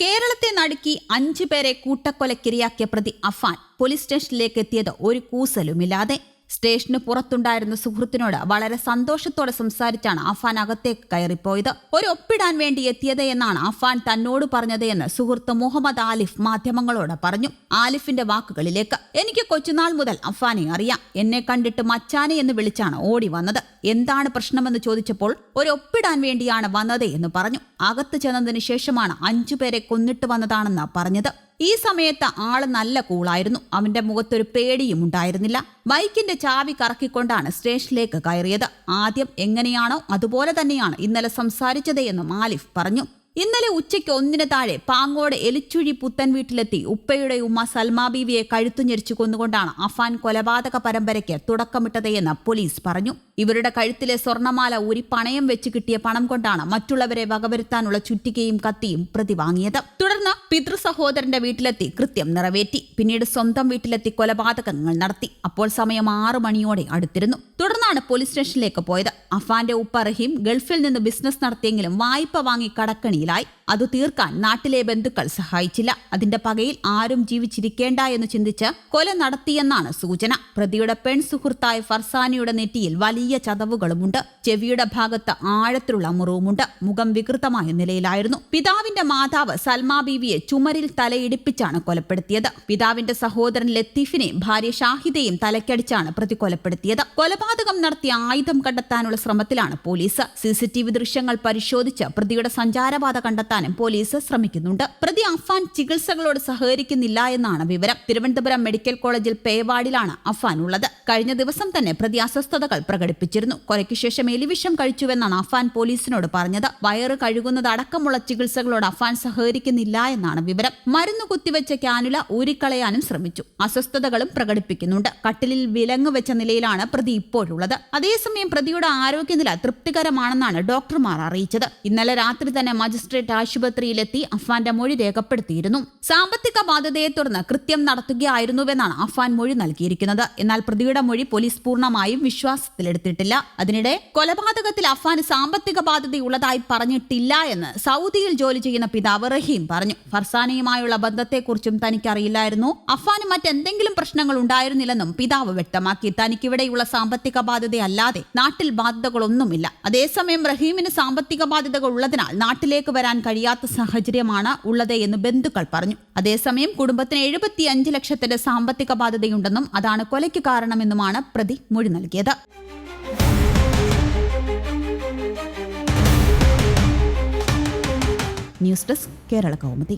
കേരളത്തെ നടുക്കി അഞ്ചു പേരെ കൂട്ടക്കൊലക്കിരയാക്കിയ പ്രതി അഫാൻ പോലീസ് സ്റ്റേഷനിലേക്ക് എത്തിയത് ഒരു കൂസലുമില്ലാതെ. സ്റ്റേഷന് പുറത്തുണ്ടായിരുന്ന സുഹൃത്തിനോട് വളരെ സന്തോഷത്തോടെ സംസാരിച്ചാണ് അഫാൻ അകത്തേക്ക് കയറിപ്പോയത്. ഒരു ഒപ്പിടാൻ വേണ്ടി എത്തിയത് എന്നാണ് അഫാൻ തന്നോട് പറഞ്ഞത് എന്ന് സുഹൃത്ത് മുഹമ്മദ് ആലിഫ് മാധ്യമങ്ങളോട് പറഞ്ഞു. ആലിഫിന്റെ വാക്കുകളിലേക്ക് എനിക്ക് കൊച്ചുനാൾ മുതൽ അഫാനെ അറിയാം. എന്നെ കണ്ടിട്ട് മച്ചാനെ എന്ന് വിളിച്ചാണ് ഓടി വന്നത്. എന്താണ് പ്രശ്നമെന്ന് ചോദിച്ചപ്പോൾ ഒരു ഒപ്പിടാൻ വേണ്ടിയാണ് വന്നത് എന്ന് പറഞ്ഞു. അകത്ത് ചെന്നതിന് ശേഷമാണ് അഞ്ചുപേരെ കൊന്നിട്ട് വന്നതാണെന്ന് പറഞ്ഞത്. ഈ സമയത്ത് ആൾ നല്ല കൂളായിരുന്നു. അവന്റെ മുഖത്തൊരു പേടിയും ഉണ്ടായിരുന്നില്ല. ബൈക്കിന്റെ ചാവി കറക്കിക്കൊണ്ടാണ് സ്റ്റേഷനിലേക്ക് കയറിയത്. ആദ്യം എങ്ങനെയാണോ അതുപോലെ തന്നെയാണ് ഇന്നലെ സംസാരിച്ചതേ എന്നും ആലിഫ് പറഞ്ഞു. ഇന്നലെ ഉച്ചയ്ക്ക് ഒന്നിന് താഴെ പാങ്ങോട് എലിച്ചുഴി പുത്തൻ വീട്ടിലെത്തി ഉപ്പയുടെ ഉമ്മ സൽമാ ബീവിയെ കഴുത്തു ഞെരിച്ചു കൊന്നുകൊണ്ടാണ് അഫാൻ കൊലപാതക പരമ്പരയ്ക്ക് തുടക്കമിട്ടതെന്ന് പോലീസ് പറഞ്ഞു. ഇവരുടെ കഴുത്തിലെ സ്വർണമാല ഊരി പണയം വെച്ച് കിട്ടിയ പണം കൊണ്ടാണ് മറ്റുള്ളവരെ വകവരുത്താനുള്ള ചുറ്റികയും കത്തിയും പ്രതി വാങ്ങിയത്. തുടർന്ന് പിതൃ സഹോദരന്റെ വീട്ടിലെത്തി കൃത്യം നിറവേറ്റി. പിന്നീട് സ്വന്തം വീട്ടിലെത്തി കൊലപാതകങ്ങൾ നടത്തി. അപ്പോൾ സമയം ആറു മണിയോടെ അടുത്തിരുന്നു. തുടർന്നാണ് പോലീസ് സ്റ്റേഷനിലേക്ക് പോയത്. അഫാന്റെ ഉപ്പ റഹീം ഗൾഫിൽ നിന്ന് ബിസിനസ് നടത്തിയെങ്കിലും വായ്പ വാങ്ങി இருந்தாய் അത് തീർക്കാൻ നാട്ടിലെ ബന്ധുക്കൾ സഹായിച്ചില്ല. അതിന്റെ പകയിൽ ആരും ജീവിച്ചിരിക്കേണ്ട എന്ന് ചിന്തിച്ച് കൊല നടത്തിയെന്നാണ് സൂചന. പ്രതിയുടെ പെൺ സുഹൃത്തായ ഫർസാനിയുടെ നെറ്റിയിൽ വലിയ ചതവുകളുമുണ്ട്. ചെവിയുടെ ഭാഗത്ത് ആഴത്തിലുള്ള മുറിവുമുണ്ട് മുഖം വികൃതമായ നിലയിലായിരുന്നു. പിതാവിന്റെ മാതാവ് സൽമാ ബീവിയെ ചുമരിൽ തലയിടിപ്പിച്ചാണ് കൊലപ്പെടുത്തിയത്. പിതാവിന്റെ സഹോദരൻ ലത്തീഫിനെ ഭാര്യ ഷാഹിദയും തലക്കടിച്ചാണ് പ്രതി കൊലപ്പെടുത്തിയത് കൊലപാതകം നടത്തിയ ആയുധം കണ്ടെത്താനുള്ള ശ്രമത്തിലാണ് പോലീസ്. സിസിടിവി ദൃശ്യങ്ങൾ പരിശോധിച്ച് പ്രതിയുടെ സഞ്ചാരപാത കണ്ടെത്താനും പോലീസ് ശ്രമിക്കുന്നുണ്ട്. പ്രതി അഫാൻ ചികിത്സകളോട് സഹകരിക്കുന്നില്ല എന്നാണ് വിവരം. തിരുവനന്തപുരം മെഡിക്കൽ കോളേജിൽ പേവാടിലാണ് അഫാൻ ഉള്ളത്. കഴിഞ്ഞ ദിവസം തന്നെ പ്രതി അസ്വസ്ഥതകൾ പ്രകടിപ്പിച്ചിരുന്നു. കൊലയ്ക്ക് ശേഷം എലിവിഷം കഴിച്ചുവെന്നാണ് അഫാൻ പോലീസിനോട് പറഞ്ഞത്. വയറ് കഴുകുന്നത് അടക്കമുള്ള ചികിത്സകളോട് അഫാൻ സഹകരിക്കുന്നില്ല എന്നാണ് വിവരം. മരുന്ന് കുത്തിവെച്ച ക്യാനുല ഊരിക്കളയാനും ശ്രമിച്ചു. അസ്വസ്ഥതകളും പ്രകടിപ്പിക്കുന്നുണ്ട്. കട്ടിലിൽ വിലങ്ങ് വെച്ച നിലയിലാണ് പ്രതി ഇപ്പോഴുള്ളത്. അതേസമയം പ്രതിയുടെ ആരോഗ്യനില തൃപ്തികരമാണെന്നാണ് ഡോക്ടർമാർ അറിയിച്ചത്. ഇന്നലെ രാത്രി തന്നെ മജിസ്ട്രേറ്റ് ആശുപത്രിയിലെത്തി അഫാന്റെ മൊഴി രേഖപ്പെടുത്തിയിരുന്നു. സാമ്പത്തിക ബാധ്യതയെ തുടർന്ന് കൃത്യം നടത്തുകയായിരുന്നുവെന്നാണ് അഫാൻ മൊഴി നൽകിയിരിക്കുന്നത്. എന്നാൽ പ്രതിയുടെ മൊഴി പോലീസ് പൂർണമായും വിശ്വാസത്തിലെടുത്തിട്ടില്ല. അതിനിടെ കൊലപാതകത്തിൽ അഫാൻ സാമ്പത്തിക ബാധ്യതയുള്ളതായി പറഞ്ഞിട്ടില്ല എന്ന് സൗദിയിൽ ജോലി ചെയ്യുന്ന പിതാവ് റഹീം പറഞ്ഞു. ഫർസാനയുമായുള്ള ബന്ധത്തെക്കുറിച്ചും തനിക്കറിയില്ലായിരുന്നു. അഫാന് മറ്റെന്തെങ്കിലും പ്രശ്നങ്ങൾ ഉണ്ടായിരുന്നില്ലെന്നും പിതാവ് വ്യക്തമാക്കി. തനിക്കിവിടെയുള്ള സാമ്പത്തിക ബാധ്യതയല്ലാതെ നാട്ടിൽ ബാധ്യതകളൊന്നുമില്ല. അതേസമയം റഹീമിന് സാമ്പത്തിക ബാധ്യതകൾ ഉള്ളതിനാൽ നാട്ടിലേക്ക് വരാൻ കഴിയാത്ത സാഹചര്യമാണ് ഉള്ളത് എന്ന് ബന്ധുക്കൾ പറഞ്ഞു. അതേസമയം കുടുംബത്തിന് എഴുപത്തി അഞ്ച് ലക്ഷത്തിന്റെ സാമ്പത്തിക ബാധ്യതയുണ്ടെന്നും അതാണ് കൊലയ്ക്ക് കാരണമെന്നുമാണ് പ്രതി മൊഴി നൽകിയത്. News desk Kerala Kaumudi.